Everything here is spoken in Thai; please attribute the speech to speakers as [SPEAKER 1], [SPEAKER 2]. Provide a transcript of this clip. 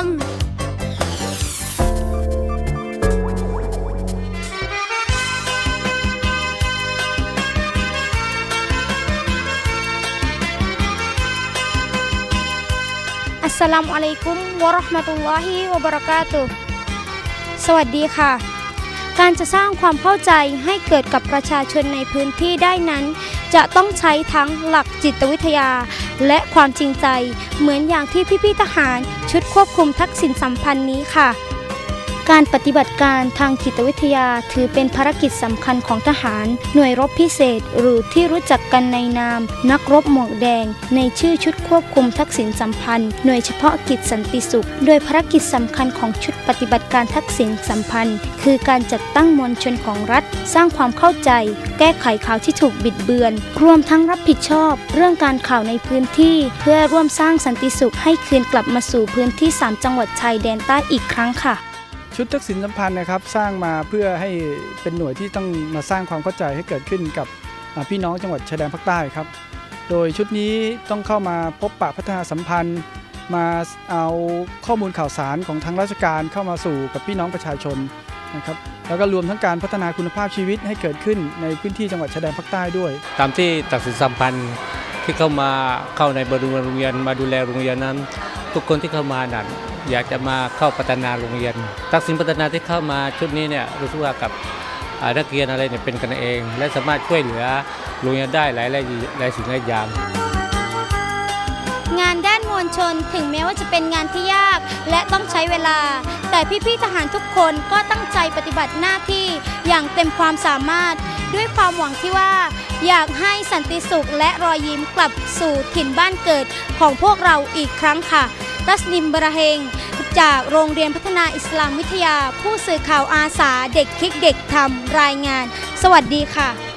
[SPEAKER 1] Assalamualaikum warahmatullahi wabarakatuh. สวัสดีค่ะ การจะสร้างความเข้าใจให้เกิดกับประชาชนในพื้นที่ได้นั้น จะต้องใช้ทั้งหลักจิตวิทยา และความจริงใจ เหมือนอย่างที่พี่ๆทหารชุดควบคุมทักษิณสัมพันธ์นี้ค่ะ การปฏิบัติการทางจิตวิทยาถือเป็นภารกิจสำคัญของทหาร หน่วยรบพิเศษ หรือที่รู้จักกันในนาม นักรบหมวกแดง ในชื่อชุดควบคุมทักษิณสัมพันธ์หน่วยเฉพาะกิจสันติสุข โดยภารกิจสำคัญของชุดปฏิบัติการทักษิณสัมพันธ์ คือการจัดตั้งมวลชนของรัฐ สร้างความเข้าใจ แก้ไขข่าวที่ถูกบิดเบือน รวมทั้งรับผิดชอบ เรื่องการข่าวในพื้นที่ เพื่อร่วมสร้างสันติสุขให้คืนกลับมาสู่พื้นที่ 3 จังหวัดชายแดนใต้อีกครั้งค่ะ
[SPEAKER 2] ชุดทักษิณสัมพันธ์นะครับสร้างมาเพื่อให้เป็นหน่วยที่ต้องมาสร้างความเข้าใจให้เกิดขึ้นกับพี่น้องจังหวัดชายแดนภาคใต้ครับ โดยชุดนี้ต้องเข้ามาพบปะพัฒนาสัมพันธ์ มาเอาข้อมูลข่าวสารของทางราชการเข้ามาสู่กับพี่น้องประชาชนนะครับแล้วก็รวมทั้งการพัฒนาคุณภาพชีวิตให้เกิดขึ้นในพื้นที่จังหวัดชายแดนภาคใต้ด้วย
[SPEAKER 3] ตามที่ตักสินสัมพันธ์ที่เข้ามาเข้าในบริเวณโรงเรียนมาดูแลโรงเรียนนั้น ทุกคนที่เข้ามานั้นอยากจะมาเข้าพัฒนาโรงเรียนตักสินพัฒนาที่เข้ามาชุดนี้เนี่ยรู้สึกว่ากับนักเรียนอะไรเนี่ยเป็นกันเอง และสามารถช่วยเหลือโรงเรียนได้หลายหลายหลายสิ่งหลายอย่าง
[SPEAKER 1] งานด้านมวลชนถึงแม้ว่าจะเป็นงานที่ยากและต้องใช้เวลา แต่พี่ๆทหารทุกคนก็ตั้งใจปฏิบัติหน้าที่อย่างเต็มความสามารถด้วยความหวังที่ว่า อยากให้สันติสุขและรอยยิ้มกลับสู่ถิ่นบ้านเกิดของพวกเราอีกครั้งค่ะ ตัสนิมบราเฮง จากโรงเรียนพัฒนาอิสลามวิทยา ผู้สื่อข่าวอาสาเด็กคิกเด็กทำรายงาน สวัสดีค่ะ